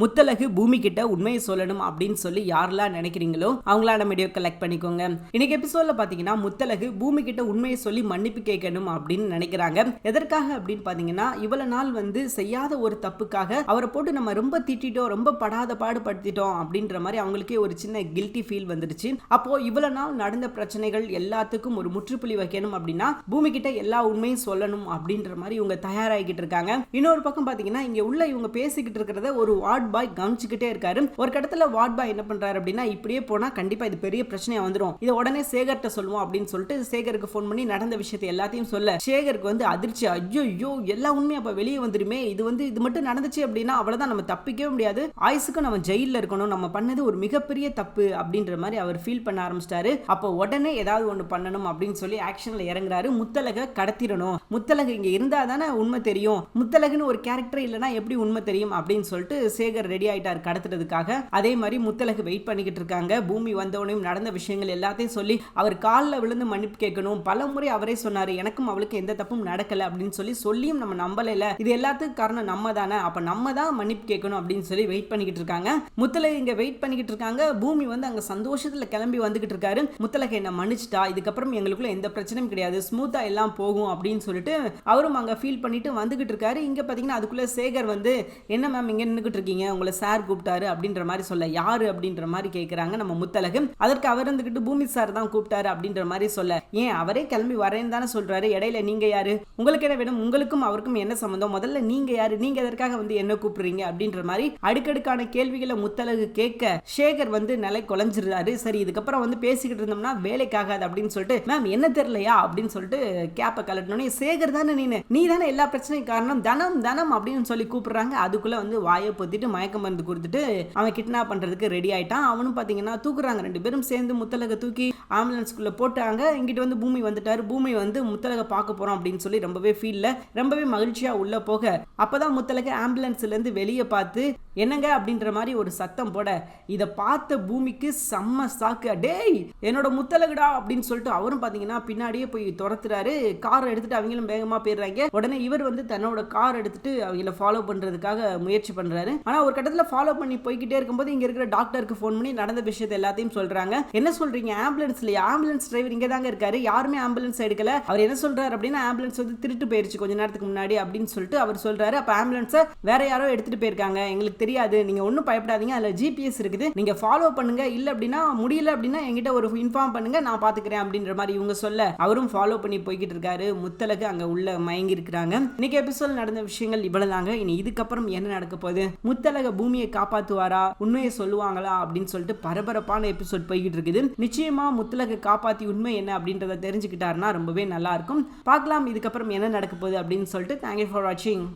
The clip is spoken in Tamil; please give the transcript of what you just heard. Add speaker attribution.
Speaker 1: முத்தலகு பூமி கிட்ட உண்மையை சொல்லணும் அப்படின்னு சொல்லி யாரெல்லாம் நினைக்கிறீங்களோ அவங்களான வீடியோ கலெக்ட் பண்ணிக்கோங்க. இன்னைக்கு எபிசோட்ல பாத்தீங்கன்னா முத்தலகு பூமி கிட்ட உண்மையை சொல்லி மன்னிப்பு கேட்கணும் அப்படின்னு நினைக்கிறாங்க. எதற்காக அப்படின்னு பாத்தீங்கன்னா இவ்வளவு நாள் வந்து செய்யாத ஒரு தப்புக்காக அவரை போட்டு நம்ம ரொம்ப திட்டிட்டோம் ரொம்ப படாத பாடுபடுத்திட்டோம் அப்படின்ற மாதிரி அவங்களுக்கே ஒரு சின்ன கில்ட்டி ஃபீல் வந்துருச்சு அப்போ இவ்வளவு நாள் நடந்த பிரச்சனைகள் எல்லாத்துக்கும் ஒரு முற்றுப்புள்ளி வைக்கணும் அப்படின்னா பூமி கிட்ட எல்லா உண்மையும் சொல்லணும் அப்படின்ற மாதிரி இவங்க தயாராகிக்கிட்டு இருக்காங்க. இன்னொரு பக்கம் பாத்தீங்கன்னா இங்க உள்ள இவங்க பேசிக்கிட்டு இருக்கிறத ஒரு வார்டு பாய் கவனிச்சுக்கிட்டே இருக்காரு. ஒரு கடத்துல வார்ட் பாய் என்ன பண்றாரு அப்படின்னா இப்படியே போனா கண்டிப்பா இது பெரிய பிரச்சனையா வந்துடும் இதை உடனே சேகர்கிட்ட சொல்லுவோம் அப்படின்னு சொல்லிட்டு சேகருக்கு ஃபோன் பண்ணி நடந்த விஷயத்தை எல்லாத்தையும் சொல்ல. சேகருக்கு வந்து அதிர்ச்சி. ஐயோ ஐயோ எல்லா உண்மையும் அப்ப வெளியே வந்துருமே. இது வந்து இது மட்டும் நடந்துச்சு அப்படின்னா அவ்வளவுதான். நம்ம தப்பிக்கவே முடியாது. ஆயுசுக்கு நம்ம ஜெயில இருக்கணும். நம்ம பண்ணது ஒரு மிகப்பெரிய தப்பு அப்படின்ற மாதிரி அவர் ஃபீல் பண்ண ஆரம்பிச்சிட்டாரு. அப்போ உடனே ஏதாவது ஒன்று பண்ணணும் அப்படின்னு சொல்லி ஆக்ஷன்ல இறங்குறாரு. முத்தலக கடத்திடணும். முத்தலகு இங்க இருந்தா தானே உண்மை தெரியும். முத்தலகுன்னு ஒரு கேரக்டர் இல்லைன்னா எப்படி உண்மை தெரியும் அப்படின்னு சொல்லிட்டு சேகர் ரெடி ஆயிட்டார் கடத்துறதுக்காக. அதே மாதிரி முத்தலகு வெயிட் பண்ணிக்கிட்டு இருக்காங்க. பூமி வந்தவனையும் நடந்த விஷயங்கள் எல்லாத்தையும் சொல்லி அவர் காலில் விழுந்து மன்னிப்பு கேட்கணும். பல முறை அவரே சொன்னாரு எனக்கும் அவளுக்கு எந்த தப்பும் நடக்கல அப்படின்னு சொல்லி சொல்லியும் நம்ம நம்பல இது எல்லாத்துக்கும் காரணம் நம்ம தானே அப்ப நம்ம தான் மன்னிப்பு கேட்கணும் அப்படின்னு சொல்லி வெயிட் பண்ணிக்கிட்டு இருக்காங்க. முத்தலகு இங்க வெயிட் பண்ணிக்கிட்டு இருக்காங்க. பூமி வந்து அங்க சந்தோஷத்துல கிளம்பி வந்துகிட்டு இருக்காரு. முத்தலகு என்ன மன்னிச்சிட்டா? இதுக்கப்புறம் எங்களுக்குள்ள எந்த பிரச்சனையும் கிடையாது. ஸ்மூத்தா எல்லாம் போகும் அப்படின்னு சொல்லிட்டு அவரும் அங்க ஃபீல் பண்ணிட்டு வந்துகிட்டு இருக்காரு. இங்க பாத்தீங்கன்னா அதுக்குள்ள சேகர் வந்து என்ன மேம் இங்க நின்றுகிட்டு இருக்கீங்க? உங்களை சார் கூப்பிட்டாரு அப்படின்ற மாதிரி சொல்ல யாரு அப்படின்ற மாதிரி கேட்குறாங்க நம்ம முத்தலகு. அதற்கு அவர் இருந்துகிட்டு பூமி சார் தான் கூப்பிட்டாரு அப்படின்ற மாதிரி சொல்ல ஏன் அவரே கிளம்பி வரேன்னு தானே சொல்றாரு இடையில நீங்க யாரு? உங்களுக்கு என்ன வேணும்? உங்களுக்கும் அவருக்கும் என்ன சம்மந்தம் முதல்ல நீங்க யாரு? நீங்க எதற்காக வந்து என்ன கூப்பிடுறீங்க அப்படின்ற மாதிரி அடுக்கடுக்கான கேள்விகளை முத்தலகு கேட்க சேகர் வந்து நிலை குலைஞ்சிருந்தாரு சரி இதுக்கப்புறம் வந்து பேசிக்கிட்டு இருந்தோம்னா வேலைக்காகாது அப்படின்னு சொல்லிட்டு மேம் என்ன தெரியலையா? அப்படின்னு சொல்லிட்டு கேப்பை கலட்டினோடனே சேகர் தானே நீனு. நீ தானே எல்லா பிரச்சனையும் காரணம். தனம் தனம் அப்படின்னு சொல்லி கூப்பிடுறாங்க. அதுக்குள்ள வந்து வாயை பொத்திட்டு மயக்க மருந்து கொடுத்துட்டு அவன் கிட்னாப் பண்றதுக்கு ரெடி ஆயிட்டான். அவனும் பாத்தீங்கன்னா தூக்குறாங்க ரெண்டு பேரும் சேர்ந்து முத்தலக தூக்கி ஆம்புலன்ஸ்குள்ளே போட்டாங்க. இங்கிட்டு வந்து பூமி வந்துட்டாரு. பூமி வந்து முத்தலக பார்க்க போறோம் அப்படின்னு சொல்லி ரொம்பவே ஃபீல்ல ரொம்பவே மகிழ்ச்சியா உள்ளே போக அப்போதான் முத்தலக ஆம்புலன்ஸ்ல இருந்து வெளியே பார்த்து என்னங்க அப்படின்ற மாதிரி ஒரு சத்தம் போட இதை பார்த்த பூமிக்கு செம்ம சாக்கு. டேய் என்னோட முத்தலகுடா அப்படின்னு சொல்லிட்டு அவரும் பார்த்தீங்கன்னா பின்னாடியே போய் துரத்துறாரு. கார் எடுத்துட்டு அவங்களும் வேகமாக போயிடுறாங்க. உடனே இவர் வந்து தன்னோட கார் எடுத்துட்டு அவங்கள ஃபாலோ பண்ணுறதுக்காக முயற்சி பண்ணுறாரு ஆனால் ஒரு கட்டத்தில் ஃபாலோ பண்ணி போய்கிட்டே இருக்கும்போது இங்கே இருக்கிற டாக்டருக்கு ஃபோன் பண்ணி நடந்த விஷயத்தை எல்லாத்தையும் சொல்கிறாங்க என்ன சொல்கிறீங்க ஆம்புலன்ஸ்ல ஆம்புலன்ஸ் டிரைவர் இங்கே தாங்க இருக்காரு. யாருமே ஆம்புலன்ஸ் எடுக்கல. அவர் என்ன சொல்கிறார் அப்படின்னா ஆம்புலன்ஸ் வந்து திருட்டு போயிருச்சு கொஞ்ச நேரத்துக்கு முன்னாடி அப்படின்னு சொல்லிட்டு அவர் சொல்கிறாரு அப்போ ஆம்புலன்ஸை வேற யாரோ எடுத்துகிட்டு போயிருக்காங்க. எங்களுக்கு தெரியாது. நீங்க ஒன்றும் பயப்படாதீங்க. அதில் ஜிபிஎஸ் இருக்குது. நீங்க ஃபாலோ பண்ணுங்க. இல்லை அப்படின்னா முடியல அப்படின்னா என்கிட்ட ஒரு இன்ஃபார்ம் பண்ணுங்க. நான் பாத்துக்கிறேன் அப்படின்ற மாதிரி இவங்க சொல்ல அவரும் ஃபாலோ பண்ணி போய்கிட்டு இருக்காரு. முத்தலகு அங்க உள்ள மயங்கி இருக்கிறாங்க. இன்னைக்கு எபிசோட் நடந்த விஷயங்கள் இவ்வளவுதாங்க. இனி இதுக்கப்புறம் என்ன நடக்க போகுது? முத்தலக பூமியை காப்பாத்துவாரா? உண்மையை சொல்லுவாங்களா? அப்படின்னு சொல்லிட்டு பரபரப்பான எபிசோட் போய்கிட்டு இருக்குது. நிச்சயமா முத்தலக காப்பாத்தி உண்மை என்ன அப்படின்றத தெரிஞ்சுக்கிட்டாருன்னா ரொம்பவே நல்லா இருக்கும். பார்க்கலாம் இதுக்கப்புறம் என்ன நடக்க போகுது அப்படின்னு சொல்லிட்டு. தேங்க்யூ ஃபார் வாட்சிங்